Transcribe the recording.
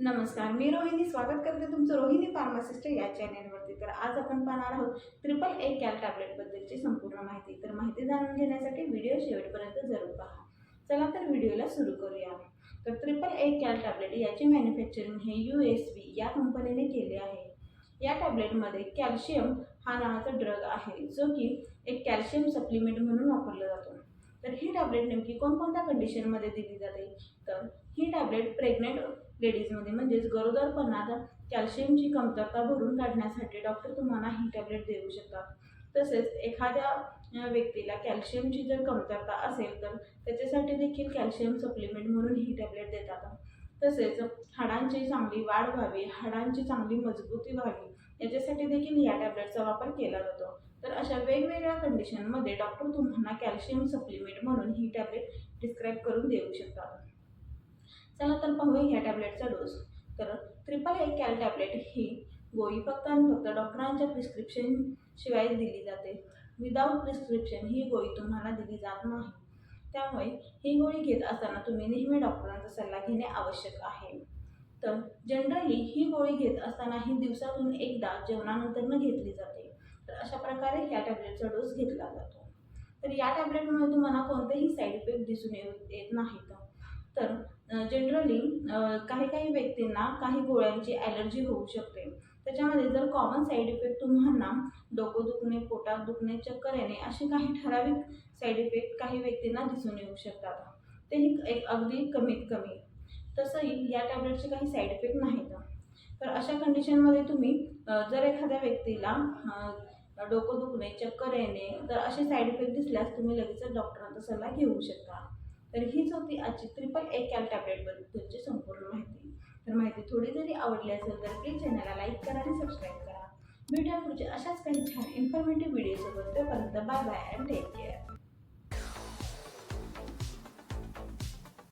नमस्कार मी रोहिणी. स्वागत करते तुमचं रोहिणी फार्मासिस्ट या चॅनेलवरती तर आज आपण पाहणार आहोत ट्रिपल ए कॅल टॅबलेटबद्दलची संपूर्ण माहिती. तर माहिती जाणून घेण्यासाठी व्हिडिओ शेवटपर्यंत जरूर पहा. चला तर व्हिडिओला सुरू करूया. तर ट्रिपल ए कॅल टॅबलेट याचे मॅन्युफॅक्चरिंग हे यू एस बी या कंपनीने केले आहे. या टॅबलेटमध्ये कॅल्शियम हा नावाचा ड्रग आहे जो की एक कॅल्शियम सप्लिमेंट म्हणून वापरला जातो. तर ही टॅबलेट नेमकी कोणकोणत्या कंडिशनमध्ये दिली जाते? तर ही टॅबलेट प्रेग्नेंट लेडीजमध्ये. म्हणजेच गरोदरपणात कॅल्शियमची कमतरता भरून काढण्यासाठी डॉक्टर तुम्हाला ही टॅबलेट देऊ शकतात. तसेच एखाद्या व्यक्तीला कॅल्शियमची जर कमतरता असेल तर त्याच्यासाठी देखील कॅल्शियम सप्लिमेंट म्हणून ही टॅबलेट देतात. तसेच हाडांची चांगली वाढ व्हावी हाडांची चांगली मजबूती व्हावी याच्यासाठी देखील या टॅबलेटचा वापर केला जातो. तर अशा वेगवेगळ्या कंडिशनमध्ये डॉक्टर तुम्हाला कॅल्शियम सप्लिमेंट म्हणून ही टॅबलेट डिस्क्राईब करून देऊ शकतात. चला तर पाहूया ह्या टॅबलेटचा डोस. तर ट्रिपल ए कॅल टॅबलेट ही गोळी फक्त आणि फक्त डॉक्टरांच्या प्रिस्क्रिप्शन शिवाय दिली जाते. विदाऊट प्रिस्क्रिप्शन ही गोळी तुम्हाला दिली जात नाही. त्यामुळे ही गोळी घेत असताना तुम्ही नेहमी डॉक्टरांचा सल्ला घेणे आवश्यक आहे. तर जनरली ही गोळी घेत असताना ही दिवसातून एकदा जेवणानंतर घेतली जाते. तर अशा प्रकारे ह्या टॅबलेटचा डोस घेतला जातो. तर या टॅबलेटमुळे तुम्हाला कोणतेही साईड इफेक्ट दिसून येत नाहीत. तर जनरली काही काही व्यक्तींना काही गोळ्यांची ॲलर्जी होऊ शकते. त्याच्यामध्ये जर कॉमन साईड इफेक्ट तुम्हाला डोकं दुखणे पोटात दुखणे चक्कर येणे असे काही ठराविक साईड इफेक्ट काही व्यक्तींना दिसून येऊ शकतात. तेही एक अगदी कमीत कमी तसंही या टॅबलेटचे काही साईड इफेक्ट नाहीत. तर अशा कंडिशनमध्ये तुम्ही जर एखाद्या व्यक्तीला डोकं दुखणे चक्कर येणे तर असे साईड इफेक्ट दिसल्यास तुम्ही लगेचच डॉक्टरांचा सल्ला घेऊ शकता. तर हीच होती आजची ट्रिपल ए कॅल टॅबलेटबद्दलची संपूर्ण माहिती. तर माहिती थोडी जरी आवडली असेल तर प्लीज चॅनलला लाईक करा आणि सबस्क्राईब करा. भेटूया पुढच्या अशाच काही छान इन्फॉर्मेटिव्ह व्हिडिओसोबत तोपर्यंत bye bye and take care